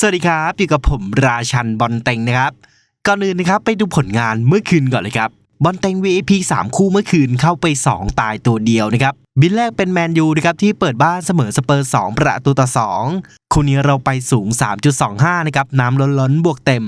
สวัสดีครับอยู่กับผมราชันบอลเต็งนะครับ ก่อนอื่นนะครับไปดูผลงานเมื่อคืนก่อนเลยครับบอลเต็ง VIP 3 คู่เมื่อคืนเข้าไป 2 ตายตัวเดียวนะครับ บินแรกเป็นแมนยูนะครับที่เปิดบ้านเสมอสเปอร์ 2 ประตูต่อ 2 คู่นี้เราไปสูง 3.25 นะครับ น้ำล้นล้นๆบวกเต็ม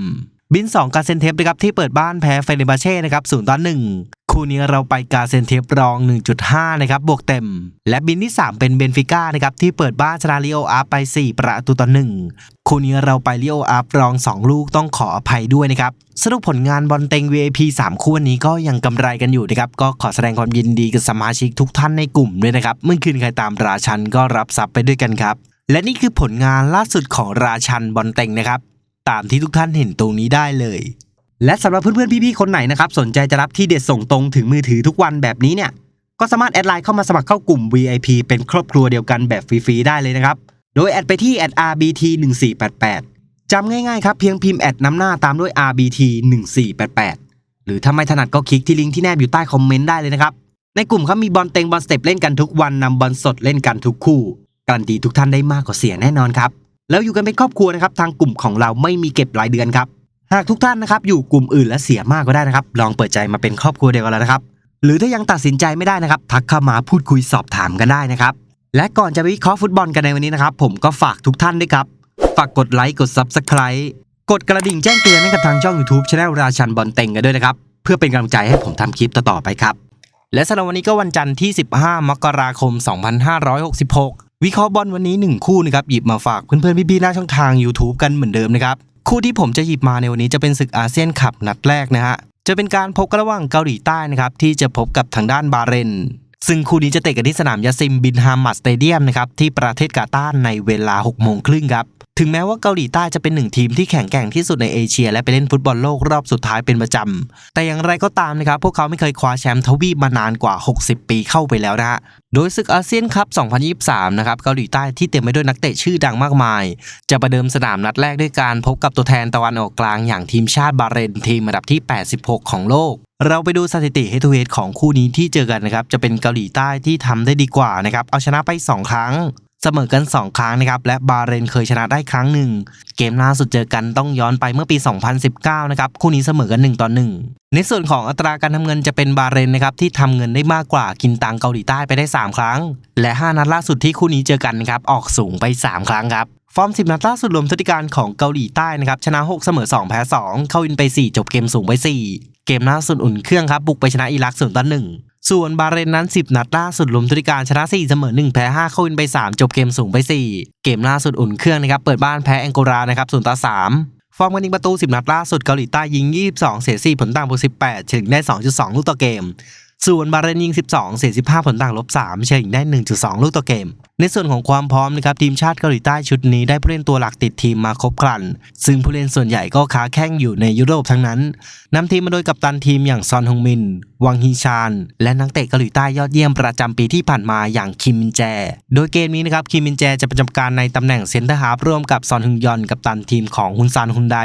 บิน 2 กาเซนเทปนะครับที่เปิดบ้านแพ้เฟเนบาเช่นะครับ0ต่อ1 คู่นี้เราไปกาเซนเทปรอง 1.5 นะครับ บวกเต็ม และบินที่ 3 เป็นเบนฟิก้านะครับ ที่เปิดบ้านชนะลิโออาร์ไป 4 ประตูต่อ 1 คู่นี้เราไปลิโออาร์รอง 2 ลูกต้องขออภัยด้วยนะครับ สรุปผลงานบอลเต็ง VIP 3 คู่วันนี้ก็ยังกำไรกันอยู่นะครับ ก็ขอแสดงความยินดีกับสมาชิกทุกท่านในกลุ่มด้วยนะครับ เมื่อคืนใครตามราชันก็รับทรัพย์ไปด้วยกันครับ และนี่คือผลงานล่าสุดของราชันบอลเต็งนะครับ ตามที่ทุกท่านเห็นตรงนี้ได้เลย และสำหรับเพื่อนๆพี่ๆคนไหนนะครับสนใจจะรับที่เด็ดส่งตรงถึงมือถือทุกวันแบบนี้เนี่ยก็สามารถแอดไลน์เข้ามาสมัครเข้ากลุ่ม VIP เป็นครอบครัวเดียวกันแบบฟรีๆได้เลยนะครับ โดยแอดไปที่ @RBT 1488จำง่ายๆครับเพียงพิมพ์แอดนำหน้าตามด้วย RBT 1488หรือถ้าไม่ถนัดก็คลิกที่ลิงก์ที่แนบอยู่ใต้คอมเมนต์ได้เลยนะครับ ในกลุ่มครับมีบอลเต็งบอลสเต็ปเล่นกันทุกวันนำบอลสดเล่นกันทุกคู่การันตีทุกท่านได้มากกว่าเสียแน่นอนครับแล้วอยู่กันเป็นครอบครัวนะครับทางกลุ่มของเราไม่มีเก็บรายเดือนครับ หากทุกท่านนะครับอยู่กลุ่มอื่นและเสียมากก็ได้นะครับ ลองเปิดใจมาเป็นครอบครัวเดียวกันแล้วนะครับ หรือถ้ายังตัดสินใจไม่ได้นะครับ ทักเข้ามาพูดคุยสอบถามกันได้นะครับ และก่อนจะไปวิเคราะห์ฟุตบอลกันในวันนี้นะครับ ผมก็ฝากทุกท่านด้วยครับ ฝากกดไลค์กด Subscribe กดกระดิ่งแจ้งเตือนให้กับทางช่อง YouTube ช anel ราชันบอลเต็งกันด้วยนะครับ เพื่อเป็นกำลังใจให้ผมทำคลิปต่อๆไปครับ และสำหรับวันนี้ก็วันจันทร์ที่ 15 มกราคม 2566 วิเคราะห์บอลวันนี้ 1 คู่นะครับหยิบมาฝากเพื่อนๆพี่ๆหน้าช่องทาง YouTube กันเหมือนเดิมนะครับ คู่ที่ผมจะหยิบมาในวันนี้จะเป็นศึกอาเซียนคัพนัดแรกนะฮะจะเป็นการพบกระหว่างเกาหลีใต้นะครับที่จะพบกับทางด้านบาเรน ซึ่งคู่นี้จะเตะกันที่สนามยาซิมบินฮามัดสเตเดียมนะครับที่ประเทศกาตาร์ในเวลา6โมงครึ่งครับถึงแม้ว่าเกาหลีใต้จะเป็นหนึ่งทีมที่แข็งแกร่งที่สุดในเอเชีย และไปเล่นฟุตบอลโลกรอบสุดท้ายเป็นประจำ แต่อย่างไรก็ตามนะครับ พวกเขาไม่เคยคว้าแชมป์ทวีปมานานกว่า 60 ปีเข้าไปแล้วนะฮะโดยศึกอาเซียนคัพ 2023 นะครับเกาหลีใต้ที่เต็มไปด้วยนักเตะชื่อดังมากมาย จะประเดิมสนามนัดแรกด้วยการพบกับตัวแทนตะวันออกกลางอย่างทีมชาติบาเรนทีมอันดับที่ 86 ของโลก เราไปดูสถิติเฮทูเฮดของคู่นี้ที่เจอกันนะครับ จะเป็นเกาหลีใต้ที่ทำได้ดีกว่านะครับ เอาชนะไป 2 ครั้ง เสมอกัน 2 ครั้งนะครับ และบาเรนเคยชนะได้ครั้งหนึ่ง เกมล่าสุดเจอกันต้องย้อนไปเมื่อปี 2019 นะครับ คู่นี้เสมอกัน 1 ต่อ 1 ในส่วนของอัตราการทำเงินจะเป็นบาเรนนะครับที่ทำเงินได้มากกว่ากินตังเกาหลีใต้ไปได้ 3 ครั้ง และ 5 นัดล่าสุดที่คู่นี้เจอกันนะครับออกสูงไป 3 ครั้งครับฟอร์ม 10 นัดล่าสุดรวมสถิติการของเกาหลีใต้นะครับ ชนะ 6 เสมอ 2 แพ้ 2 เข้าวินไป 4 จบเกมสูงไป 4 เกมล่าสุดอุ่นเครื่องครับบุกไปชนะอิรัก0ต่อ1ส่วนบาเรนนั้น 10 นัดล่าสุดลุมธุริการชนะ 4 เสมอ 1 แพ้ 5 เข้าวินไป 3 จบเกมสูงไป 4 เกมล่าสุดอุ่นเครื่องนะครับ เปิดบ้านแพ้แองโกลานะครับ0ต่อ3ฟอร์มการยิงประตู 10 นัดล่าสุดเกาหลีใต้ยิง 22 เสีย4ผลต่างบวก18 เฉลี่ยได้ 2.2 ลูกต่อเกม ส่วนบาเรนยิง 12 เสีย15 ผลต่างลบ 3เฉลี่ยได้ 1.2 ลูกต่อเกม ในส่วนของความพร้อมนะครับทีมชาติเกาหลีใต้ชุดนี้ได้ผู้เล่นตัวหลักติดทีมมาครบครัน ซึ่งผู้เล่นส่วนใหญ่ก็ค้าแข้งอยู่ในยุโรปทั้งนั้นนำทีมมาโดยกัปตันทีมอย่างซอนฮงมิน วังฮีชาน และนักเตะเกาหลีใต้ยอดเยี่ยมประจำปีที่ผ่านมาอย่างคิมมินแจ โดยเกมนี้นะครับคิมมินแจจะประจำการในตำแหน่งเซนเตอร์ฮาร์ฟร่วมกับซอนฮึงยอนกัปตันทีมของฮุนซานฮุนได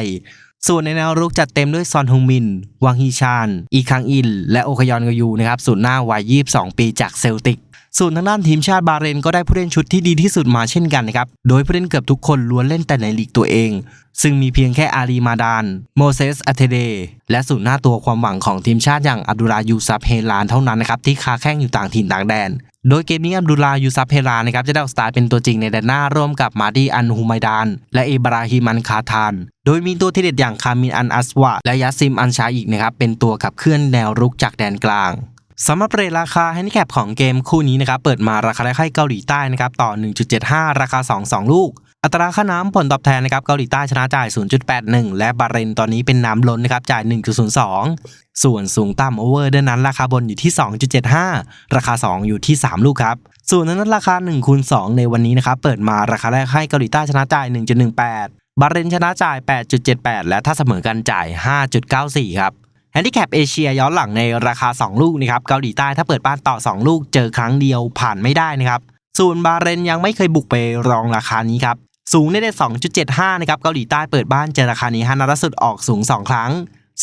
ส่วนในแนวรุกจัดเต็มด้วยซอนฮงมิน วังฮีชาน อีคังอิน และโอคยอนกยูนะครับส่วนหน้าวัย 22 ปีจากเซลติก ส่วนทางด้านทีมชาติบาเรนก็ได้ผู้เล่นชุดที่ดีที่สุดมาเช่นกันนะครับ โดยผู้เล่นเกือบทุกคนล้วนเล่นแต่ในลีกตัวเอง ซึ่งมีเพียงแค่อารีมาดาน โมเซสอัเทเด และศูนหน้าตัวความหวังของทีมชาติอย่างอับดุลายูซับเฮลานเท่านั้นนะครับที่คาแข้งอยู่ต่างถิ่นต่างแดน โดยเกมนี้อับดุลายูซับเฮลานนะครับจะได้ออกสตาร์เป็นตัวจริงในแดนหน้าร่วมกับมาดีอันฮูไมดาน และอิบราฮิมันคาทาน โดยมีตัวที่เด็ดอย่างคามินอันอัสวะและยัสซิมอันชาอีกนะครับเป็นตัวขับเคลื่อนแนวรุกจากแดนกลาง สำหรับเรทราคาแฮนดิแคปของเกมคู่นี้นะครับเปิดมาราคาได้ให้เกาหลีใต้นะครับต่อ 1.75 ราคา 2 2 ลูก อัตราค่าน้ำผลตอบแทนนะครับเกาหลีใต้ชนะจ่าย 0.81 และบาห์เรนตอนนี้เป็นน้ำล้นนะครับจ่าย 1.02 ส่วนสูงต่ำโอเวอร์ด้านนั้นราคาบนอยู่ที่ 2.75 ราคา 2 อยู่ที่ 3 ลูกครับส่วนนั้นราคา1คูณ2ในวันนี้นะครับเปิดมาราคาแรกให้เกาหลีใต้ชนะจ่าย 1.18 บาห์เรนชนะจ่าย 8.78 และถ้าเสมอกันจ่าย 5.94 ครับ แฮนดิแคปเอเชียย้อนหลังในราคา 2 ลูกนะครับเกาหลีใต้ถ้าเปิดบ้านต่อ 2 ลูกเจอครั้งเดียวผ่านไม่ได้นะครับส่วนบาเรนยังไม่เคยบุกไปรองราคานี้ครับสูงได้ได้ 2.75 นะครับเกาหลีใต้เปิดบ้านเจอราคานี้5นัดล่าสุดออกสูง 2 ครั้ง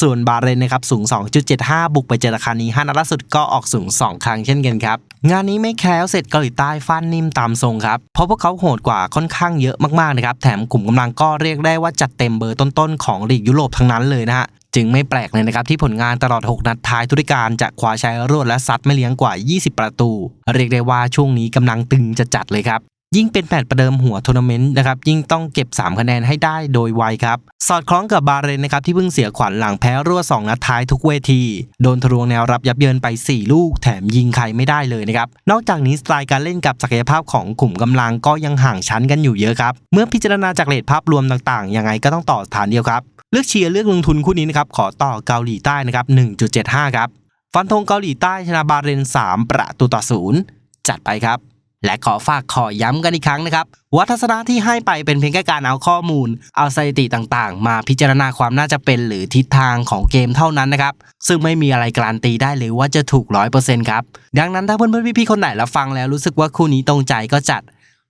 ส่วนบาเรนนะครับสูง 2.75 บุกไปเจอราคานี้5นัดล่าสุดก็ออกสูง 2 ครั้งเช่นกันครับงานนี้ไม่แคล้วเสร็จเกาหลีใต้ฟันนิ่มตามทรงครับเพราะพวกเขาโหดกว่าค่อนข้างเยอะมากๆนะครับแถมกลุ่มกำลังก็เรียกได้ว่าจัดเต็มเบอร์ต้นๆของลีกยุโรปทั้งนั้นเลยนะฮะ จึงไม่แปลกเลยนะครับที่ผลงานตลอด 6 นัดท้ายทุกฤดูกาลจะคว้าชัยรวดและซัดไม่เลี้ยงกว่า 20 ประตู เรียกได้ว่าช่วงนี้กำลังตึงจะจัดเลยครับยิ่งเป็นแมตช์ประเดิมหัวทัวร์นาเมนต์นะครับยิ่งต้องเก็บ 3 คะแนนให้ได้โดยไวครับ สอดคล้องกับบาเรนนะครับที่เพิ่งเสียขวัญหลังแพ้รั่ว2นัดท้ายทุกเวที โดนทะลวงแนวรับยับเยินไป 4 ลูกแถมยิงใครไม่ได้เลยนะครับ นอกจากนี้สไตล์การเล่นกับศักยภาพของกลุ่มกำลังก็ยังห่างชั้นกันอยู่เยอะครับ เมื่อพิจารณาจากเลทภาพรวมต่างๆยังไงก็ต้องต่อฐานเดียวครับ เลือกเชียร์เลือกลงทุนคู่นี้นะครับขอต่อเกาหลีใต้นะครับ1.75 ครับฟันธงเกาหลีใต้ชนะบาเรน 3 ประตูต่อศูนย์จัดไปครับ และขอฝากขอย้ำกันอีกครั้งนะครับวัทัศนะที่ให้ไปเป็นเพียงแค่การเอาข้อมูล เอาสถิติต่างๆ มาพิจารณาความน่าจะเป็นหรือทิศทางของเกมเท่านั้นนะครับซึ่งไม่มีอะไรการันตีได้เลยว่าจะถูกร้อยเปอร์เซ็นต์ครับดังนั้นถ้าเพื่อนๆพี่ๆคนไหนรับฟังแล้วรู้สึกว่าคู่นี้ตรงใจก็จัด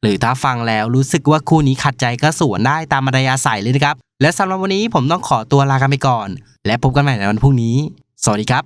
หรือถ้าฟังแล้วรู้สึกว่าคู่นี้ขัดใจก็สวนได้ตามอัธยาศัยเลยนะครับ และสำหรับวันนี้ผมต้องขอตัวลากันไปก่อน และพบกันใหม่ในวันพรุ่งนี้ สวัสดีครับ